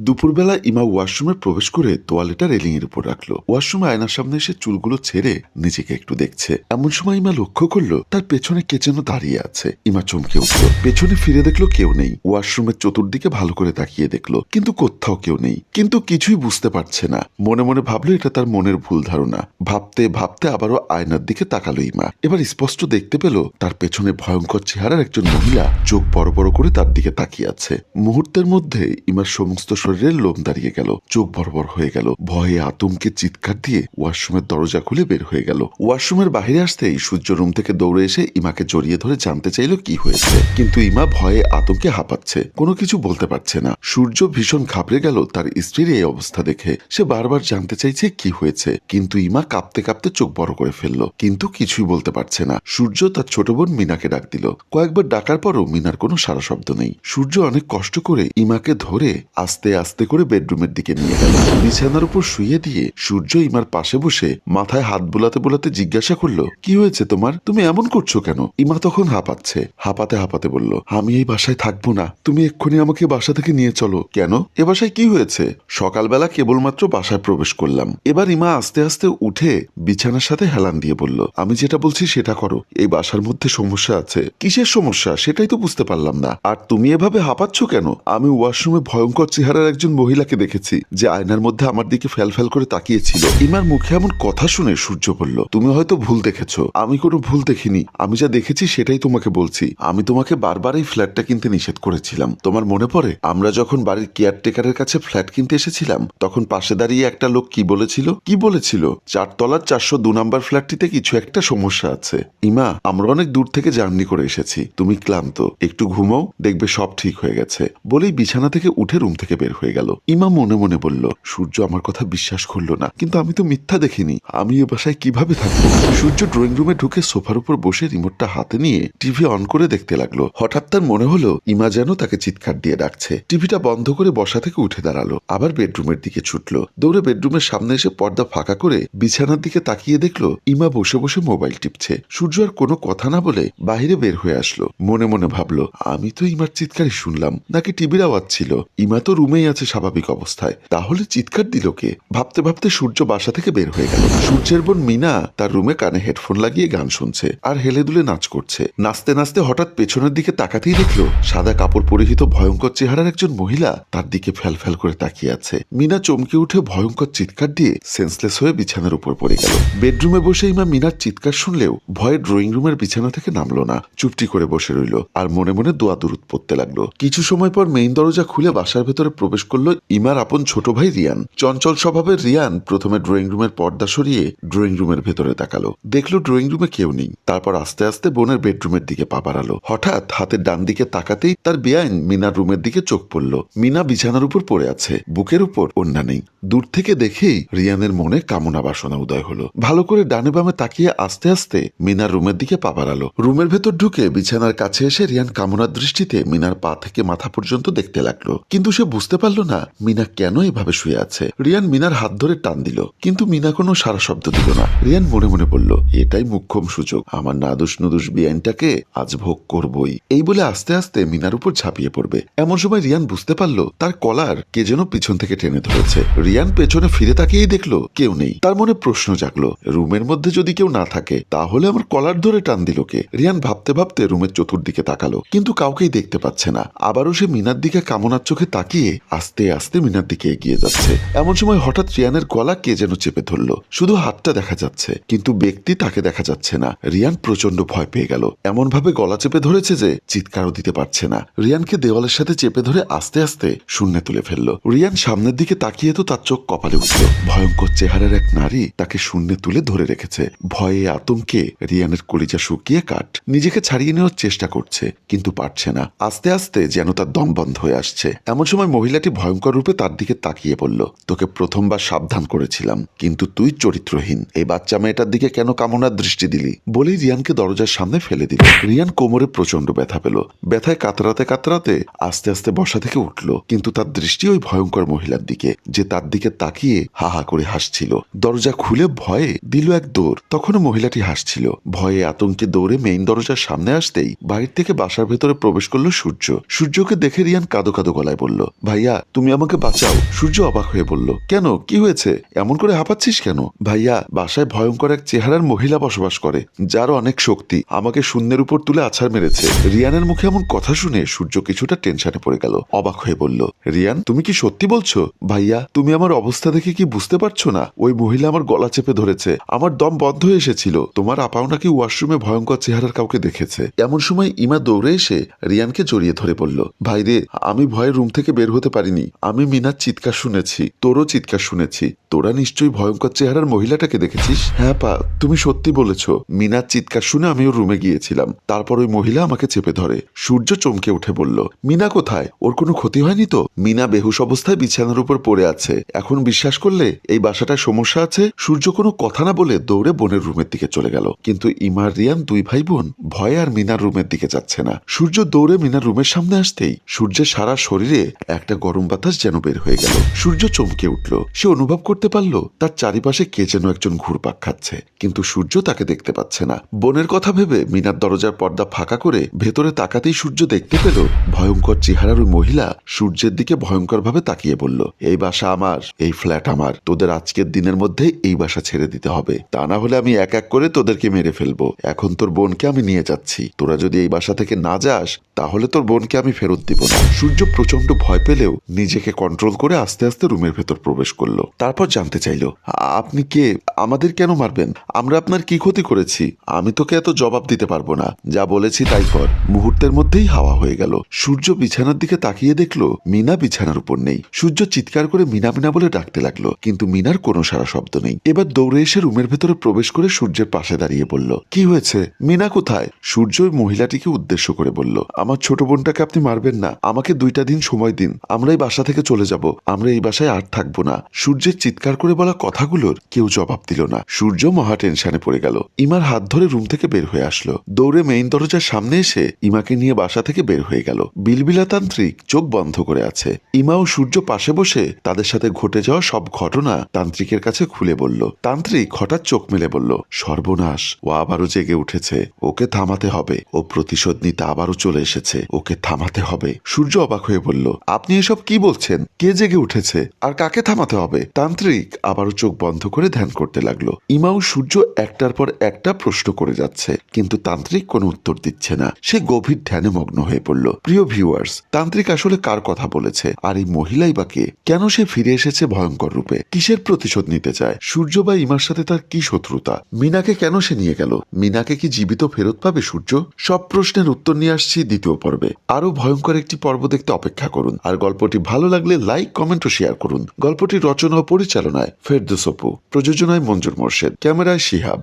দুপুরবেলা ইমা ওয়াশরুমে প্রবেশ করে তোয়ালেটা রেলিং এর উপর রাখল। ওয়াশরুমে আয়নার সামনে এসে চুলগুলো ছেড়ে নিজেকে একটু দেখছে। এমন সময় ইমা লক্ষ্য করল, তার পেছনে কে যেন দাঁড়িয়ে আছে। ইমা চমকে উঠল। পেছনে ফিরে দেখল কেউ নেই। ওয়াশরুমের চতুর্দিকে ভালো করে তাকিয়ে দেখল, কিন্তু কোথাও কেউ নেই। কিন্তু কিছুই বুঝতে পারছে না। মনে মনে ভাবলো, এটা তার মনের ভুল ধারণা। ভাবতে ভাবতে আবারও আয়নার দিকে তাকালো ইমা। এবার স্পষ্ট দেখতে পেল, তার পেছনে ভয়ঙ্কর চেহারার একজন মহিলা চোখ বড় বড় করে তার দিকে তাকিয়ে আছে। মুহূর্তের মধ্যে ইমার সমস্ত শরীরের লোম দাঁড়িয়ে গেল, চোখ বড় হয়ে গেল। ভয়ে আতঙ্কে চিৎকার দিয়ে ওয়াশরুমের দরজা খুলে বের হয়ে গেল। ওয়াশরুমের বাইরে আসতেই সূর্য রুম থেকে দৌড়ে এসে ইমাকে জড়িয়ে ধরে জানতে চাইল কি হয়েছে। কিন্তু ইমা ভয়ে আতঙ্কে হাঁপাচ্ছে, কোনো কিছু বলতে পারছে না। সূর্য ভীষণ ঘাবড়ে গেল তার স্ত্রীর এই অবস্থা দেখে। সে বারবার জানতে চাইছে কি হয়েছে, কিন্তু ইমা কাঁপতে কাঁপতে চোখ বড় করে ফেলল, কিন্তু কিছুই বলতে পারছে না। সূর্য তার ছোট বোন মিনাকে ডাক দিল। কয়েকবার ডাকার পরও মিনার কোনো সারা শব্দ নেই। সূর্য অনেক কষ্ট করে ইমাকে ধরে আস্তে আস্তে করে বেডরুমের দিকে নিয়ে গেল। বিছানার উপর শুয়ে দিয়ে সূর্য ইমার পাশে বসে মাথায় হাত বোলাতে বুলাতে জিজ্ঞাসা করল, কি হয়েছে তোমার? তুমি এমন করছ কেন? ইমা তখন হাঁপাচ্ছে, হাঁপাতে হাঁপাতে বলল, আমি এই বাসায় থাকব না। তুমি এক্ষুনি আমাকে বাসা থেকে নিয়ে চলো। কেন? এ বাসায় কি হয়েছে? সকালবেলা কেবলমাত্র বাসায় প্রবেশ করলাম। এবার ইমা আস্তে আস্তে উঠে বিছানার সাথে হেলান দিয়ে বলল, আমি যেটা বলছি সেটা করো। এই বাসার মধ্যে সমস্যা আছে। কিসের সমস্যা? সেটাই তো বুঝতে পারলাম না। আর তুমি এভাবে হাঁপাচ্ছ কেন? আমি ওয়াশরুমে ভয়ঙ্কর চেহারার একজন মহিলাকে দেখেছি, যে আয়নার মধ্যে আমার দিকে ফ্যাল ফ্যাল করে তাকিয়েছিল। ইমার মুখে এমন কথা শুনে সূর্য বলল, তুমি হয়তো ভুল দেখেছ। আমি কোনো ভুল দেখিনি। আমি যা দেখেছি সেটাই তোমাকে বলছি। আমি তোমাকে বারবার এই ফ্ল্যাটটা কিনতে নিষেধ করেছিলাম। তোমার মনে পড়ে? আমরা যখন বাড়ির কেয়ারটেকারের কাছে ফ্ল্যাট কিনতে এসেছিলাম, তখন পাশে দাঁড়িয়ে একটা লোক কি বলেছিল? কি বলেছিল? চারতলার চারশো দু নাম্বার ফ্ল্যাটটিতে কিছু একটা সমস্যা আছে। ইমা, আমরা অনেক দূর থেকে জার্নি করে এসেছি। তুমি ক্লান্ত। একটু ঘুমাও, দেখবে সব ঠিক হয়ে গেছে। বলেই বিছানা থেকে উঠে রুম থেকে বের হয়ে গেল। ইমা মনে মনে বলল, সূর্য আমার কথা বিশ্বাস করল না, কিন্তু আমি তো মিথ্যা দেখিনি। আমি এ বাসায় কীভাবে থাকব? সূর্য ড্রয়িং রুমে ঢুকে সোফার উপর বসে রিমোটটা হাতে নিয়ে টিভি অন করে দেখতে লাগল। হঠাৎ তার মনে হলো, ইমা যেন তাকে চিৎকার দিয়ে ডাকছে। টিভিটা বন্ধ করে বসা থেকে উঠে দাঁড়াল, আবার বেডরুমের দিকে ছুটলো। দৌড়ে বেডরুমের সামনে এসে পর্দা ফাঁকা করে বিছানার দিকে তাকিয়ে দেখল, ইমা বসে বসে মোবাইল টিপছে। সূর্য আর কোনো কথা না বলে বাইরে বের হয়ে আসলো। মনে মনে ভাবলো, আমি তো ইমার চিৎকারই শুনলাম, নাকি টিভির আওয়াজ ছিল? ইমা তো রুমেই আছে স্বাভাবিক অবস্থায়। তাহলে চিৎকার দিল কে? ভাবতে ভাবতে সূর্য বাসা থেকে বের হয়ে গেল। সূর্যের বোন মিনা তার রুমে কানে হেডফোন লাগিয়ে গান শুনছে আর হেলে দুলে নাচ করছে। নাচতে নাচতে হঠাৎ পেছনের দিকে তাকাতেই দেখল, সাদা কাপড় পরিহিত ভয়ঙ্কর চেহারার একজন মহিলা তার দিকে ফ্যাল ফ্যাল করে তাকিয়ে আছে। মিনা চমকে উঠে ভয়ঙ্কর চিৎকার দিয়ে সেন্সলেস হয়ে বিছানার উপর পড়ে গেল। বেডরুমে বসে ইমা মিনার চিৎকার শুনলেও ভয়ে ড্রয়িং রুমের বিছানা থেকে নামলো না। চুপটি করে বসে রইল আর মনে মনে দোয়া দুরুদ পড়তে লাগল। কিছু সময় পর মেইন দরজা খুলে বাসার ভেতরে প্রবেশ করল ইমার আপন ছোট ভাই রিয়ান। চঞ্চল স্বভাবের রিয়ান প্রথমে ড্রয়িং রুমের পর্দা সরিয়ে ড্রয়িং রুমের ভেতরে তাকালো। দেখল ড্রয়িং রুমে কেউ নেই। তারপর আস্তে আস্তে বোনের বেডরুমের দিকে পা বাড়ালো। হঠাৎ হাতের ডান দিকে তাকাতেই তার বেআইন মিনার রুমের দিকে চোখ পড়ল। মিনা বিছানার উপর পড়ে আছে। বুকের উপর অন্যা নেই। দূর থেকে দেখেই রিয়ানের মনে কামনা বাসনা উদয় হলো। ভালো করে ডানে বামে তাকিয়ে আস্তে আস্তে মিনার রুমের দিকে পা বাড়ালো। রুমের ভেতর ঢুকে বিছানার কাছে এসে রিয়ান কামনার দৃষ্টিতে মিনার পা থেকে মাথা পর্যন্ত দেখতে লাগল। কিন্তু সে বুঝতে পারল না। মিনা কেন এভাবে শুয়ে আছে? রিয়ান মিনার হাত ধরে টান দিল, কিন্তু মিনা কোনো সারা শব্দ দিল না। রিয়ান মনে মনে বলল, এটাই মুখ্যম সুযোগ আমার নাদুস নুদুস বিআইনটাকে আজ ভোগ করবই। এই বলে আস্তে আস্তে মিনার উপর ঝাঁপিয়ে পড়বে। এমন সময় রিয়ান বুঝতে পারল, তার কলার কে যেন পিছন থেকে টেনে ধরেছে। রিয়ান পেছনে ফিরে তাকিয়েই দেখল, কেউ নেই। তার মনে প্রশ্ন জাগলো, রুমের মধ্যে যদি কেউ না থাকে, তাহলে আমার কলার ধরে টান দিল কে? রিয়ান ভাবতে ভাবতে রুমের চতুর্দিকে তাকালো, কিন্তু কাউকেই দেখতে পাচ্ছে না। আবারও সে মিনার দিকে কামনার চোখে তাকিয়ে আস্তে আস্তে মিনার দিকে এগিয়ে যাচ্ছে। এমন সময় হঠাৎ রিয়ানের গলা কে যেন চেপে ধরলো। শুধু হাতটা দেখা যাচ্ছে, কিন্তু ব্যক্তি তাকে দেখা যাচ্ছে না। রিয়ান প্রচণ্ড ভয় পেয়ে গেল। এমন ভাবে গলা চেপে ধরেছে যে চিৎকারও দিতে পারছে না। রিয়ানকে দেওয়ালের সাথে চেপে ধরে আস্তে আস্তে শূন্যে তুলে ফেলল। রিয়ান সামনের দিকে তাকিয়ে তো তার চোখ কপালে উঠল। ভয়ঙ্কর চেহারার এক নারী তাকে শূন্যে তুলে ধরে রেখেছে। ভয়ে আতঙ্কে রিয়ানের কলিজা শুকিয়ে কাট নিজেকে ছাড়িয়ে নেওয়ার চেষ্টা করছে, কিন্তু পারছে না। আস্তে আস্তে যেন তার দম বন্ধ হয়ে আসছে। এমন সময় মহিলাটি ভয়ঙ্কর রূপে তার দিকে তাকিয়ে বলল তোকে প্রথমবার সাবধান করেছিলাম, কিন্তু তুই চরিত্রহীন। এই বাচ্চা মেয়েটার দিকে কেন কামনার দৃষ্টি দিলি? বলেই রিয়ানকে দরজার সামনে ফেলে দিল। রিয়ান কোমরে প্রচণ্ড ব্যথা পেল। ব্যথায় কাতরাতে কাতরাতে আস্তে আস্তে বসা থেকে উঠল, কিন্তু তার দৃষ্টি ওই ভয়ঙ্কর মহিলার দিকে, যে তার দিকে তাকিয়ে হা হা করে হাসছিল। দরজা খুলে ভয়ে দিল এক দৌড়। তখনও মহিলাটি হাসছিল। ভয়ে আতঙ্কে দৌড়ে মেইন দরজার সামনে আসতেই বাইরে থেকে বাসার ভেতরে প্রবেশ করল সূর্য। সূর্যকে দেখে রিয়ান কাদো কাদো গলায় বলল, ভাইয়া ভাইয়া, তুমি আমাকে বাঁচাও। সূর্য অবাক হয়ে বলল, কেন? কি হয়েছে? এমন করে হাঁপাচ্ছিস কেন? ভাইয়া, বাসায় ভয়ঙ্কর এক চেহারার মহিলা বসবাস করে, যার অনেক শক্তি, আমাকে শূন্যের উপর তুলে আছাড় মেরেছে। রিয়ানের মুখে এমন কথা শুনে সূর্য কিছুটা টেনশনে পড়ে গেল, অবাক হয়ে বলল, রিয়ান, তুমি কি সত্যি বলছো? ভাইয়া, তুমি আমার অবস্থা দেখে কি বুঝতে পারছ না? ওই মহিলা আমার গলা চেপে ধরেছে, আমার দম বন্ধ হয়ে এসেছিল, তোমার আপাও নাকি ওয়াশরুমে ভয়ঙ্কর চেহারার কাউকে দেখেছে? এমন সময় ইমা দৌড়ে এসে রিয়ানকে জড়িয়ে ধরে বলল ভাই রে আমি ভয়ে রুম থেকে বের হতে পারিনি। আমি মিনার চিৎকার শুনেছি, তোরও চিৎকার শুনেছি। তোরা নিশ্চয়ই ভয়ঙ্কর চেহারার মহিলাটাকে দেখেছিস? হ্যাঁ পা, তুমি সত্যি বলেছ। মিনার চিৎকার শুনে আমি ওর রুমে গিয়েছিলাম। তারপর ওই মহিলা আমাকে চেপে ধরে। সূর্য চমকে উঠে বলল, মিনা কোথায়? ওর কোনো ক্ষতি হয়নি তো? মিনা বেহুশ অবস্থায় বিছানার উপর পড়ে আছে। এখন বিশ্বাস করলে এই বাসাটায় সমস্যা আছে? সূর্য কোনো কথা না বলে দৌড়ে বোনের রুমের দিকে চলে গেল। কিন্তু ইমার, রিয়ান দুই ভাই বোন ভয়ে আর মিনার রুমের দিকে যাচ্ছে না। সূর্য দৌড়ে মিনার রুমের সামনে আসতেই সূর্যের সারা শরীরে একটা গরম বাতাস যেন বের হয়ে গেল। সূর্য চমকে উঠল। সে অনুভব করতে পারল, তার চারিপাশে কে যেন একজন ঘুরপাক খাচ্ছে। কিন্তু সূর্য তাকে দেখতে পাচ্ছে না। বোনের কথা ভেবে মিনার দরজার পর্দা ফাঁকা করে ভেতরে তাকাতেই সূর্য দেখতে পেল, ভয়ঙ্কর চেহারার ওই মহিলা সূর্যের দিকে ভয়ঙ্কর ভাবে তাকিয়ে বলল, এই বাসা আমার, এই ফ্ল্যাট আমার। তোদের আজকের দিনের মধ্যে এই বাসা ছেড়ে দিতে হবে। তা না হলে আমি এক এক করে তোদেরকে মেরে ফেলব। এখন তোর বোনকে আমি নিয়ে যাচ্ছি। তোরা যদি এই বাসা থেকে না যাস, তাহলে তোর বোনকে আমি ফেরত দিব না। সূর্য প্রচণ্ড ভয় পেলেও নিজেকে কন্ট্রোল করে আস্তে আস্তে রুমের ভেতর প্রবেশ করল। তারপর জানতে চাইলো "আ- আপনি কে? আমাদের কেন মারবেন? আমরা আপনার কি ক্ষতি করেছি? আমি তোকে এত জবাব দিতে পারব না। যা বলেছি তাই কর। মুহূর্তের মধ্যেই হাওয়া হয়ে গেল। সূর্য বিছানার দিকে তাকিয়ে দেখল, মিনা বিছানার উপর নেই। সূর্য চিৎকার করে মিনা মিনা বলে ডাকতে লাগল, কিন্তু মিনার কোনো সারা শব্দ নেই। এবার দৌড়ে এসে রুমের ভেতরে প্রবেশ করে সূর্যের পাশে দাঁড়িয়ে বলল, কি হয়েছে? মিনা কোথায়? সূর্য মহিলাটিকে উদ্দেশ্য করে বলল, আমার ছোট বোনটাকে আপনি মারবেন না। আমাকে দুইটা দিন সময় দিন। আমরা এই বাসা থেকে চলে যাব। আমরা এই বাসায় আর থাকব না। সূর্যের চিৎকার করে বলা কথাগুলোর কেউ জবাব দিল না। সূর্য মহা টেনশনে পড়ে গেল। ইমার হাত ধরে রুম থেকে বের হয়ে আসলো। দৌড়ে মেইন দরজার সামনে এসে ইমাকে নিয়ে বাসা থেকে বের হয়ে গেল। বিলবিলা তান্ত্রিক চোখ বন্ধ করে আছে। ইমা ও সূর্য পাশে বসে তাদের সাথে ঘটে যাওয়া সব ঘটনা তান্ত্রিকের কাছে খুলে বলল। তান্ত্রিক হঠাৎ চোখ মেলে বলল, সর্বনাশ, ও আবারও জেগে উঠেছে। ওকে থামাতে হবে। ও প্রতিশোধ নিতে আবারও চলে এসেছে। ওকে থামাতে হবে। সূর্য অবাক হয়ে বলল, আপনি এসব কি বলছেন? কে জেগে উঠেছে? আর কাকে থামাতে হবে? তান্ত্রিক আবারও চোখ বন্ধ করে ধ্যান করতে লাগল। ইমা ও সূর্য একটার পর একটা প্রশ্ন করে যাচ্ছে, কিন্তু তান্ত্রিক কোনো উত্তর দিচ্ছে না। সে গভীর ধ্যানে মগ্ন হয়ে পড়ল। প্রিয় ভিউয়ার্স তান্ত্রিক আসলে কার কথা বলেছে? আর এই মহিলাই বা কে? কেন সে ফিরে এসেছে ভয়ঙ্কর রূপে? কিসের প্রতিশোধ নিতে চায়? সূর্য বা ইমার সাথে তার কি শত্রুতা? মিনাকে কেন সে নিয়ে গেল? মিনাকে কি জীবিত ফেরত পাবে সূর্য? সব প্রশ্নের উত্তর নিয়ে আসছি দ্বিতীয় পর্বে। আরও ভয়ঙ্কর একটি পর্ব দেখতে অপেক্ষা করুন। আর গল্পটি ভালো লাগলে লাইক, কমেন্ট ও শেয়ার করুন। গল্পটি রচনা ও পরিচালনায় ফেরদুসপু প্রযোজনায় মঞ্জুর মোর্শেদ। ক্যামেরায় শিহাব।